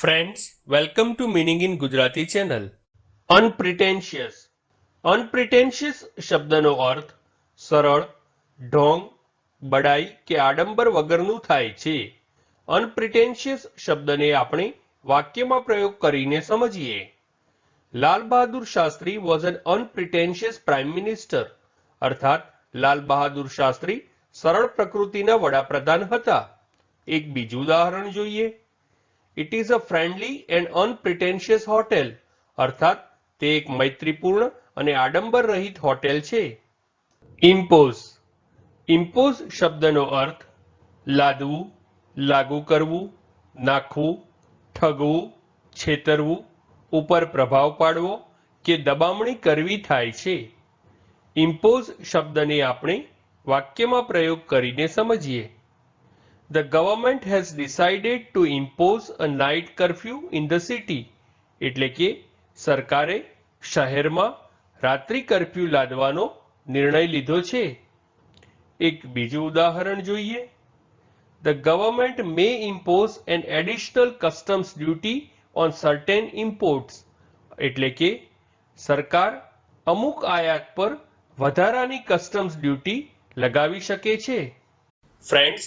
Friends welcome to meaning in Gujarati channel unpretentious unpretentious શબ્દનો અર્થ સરળ, ઢોંગ, બડાઈ કે આડંબર વગરનું થાય છે. અનપ્રિટેન્શિયસ શબ્દને આપણે વાક્યમાં પ્રયોગ કરીને સમજીએ. Lal Bahadur Shastri was an unpretentious prime minister અર્થાત, લાલ બહાદુર શાસ્ત્રી સરળ પ્રકૃતિના વડાપ્રધાન હતા. એક બીજું ઉદાહરણ જોઈએ. It is a friendly and unpretentious hotel અર્થાત, તે એક મૈત્રીપૂર્ણ અને આડંબર રહિત હોટેલ છે. ઇમ્પોઝ ઇમ્પોઝ શબ્દનો અર્થ લાદવું, લાગુ કરવું, નાખવું, ઠગવું, છેતરવું, ઉપર પ્રભાવ પાડવો કે દબામણી કરવી થાય છે. ઇમ્પોઝ શબ્દને આપણે વાક્યમાં પ્રયોગ કરીને સમજીએ. The government has decided to impose a night curfew in the city. એટલે કે સરકારે શહેરમાં રાત્રિ કર્ફ્યુ લાદવાનો નિર્ણય લીધો છે એક બીજું ઉદાહરણ જોઈએ The government may impose an additional customs duty on certain imports. એટલે કે સરકાર અમુક આયાત પર વધારાની કસ્ટમ્સ ડ્યુટી લગાવી શકે છે ફ્રેન્ડ્સ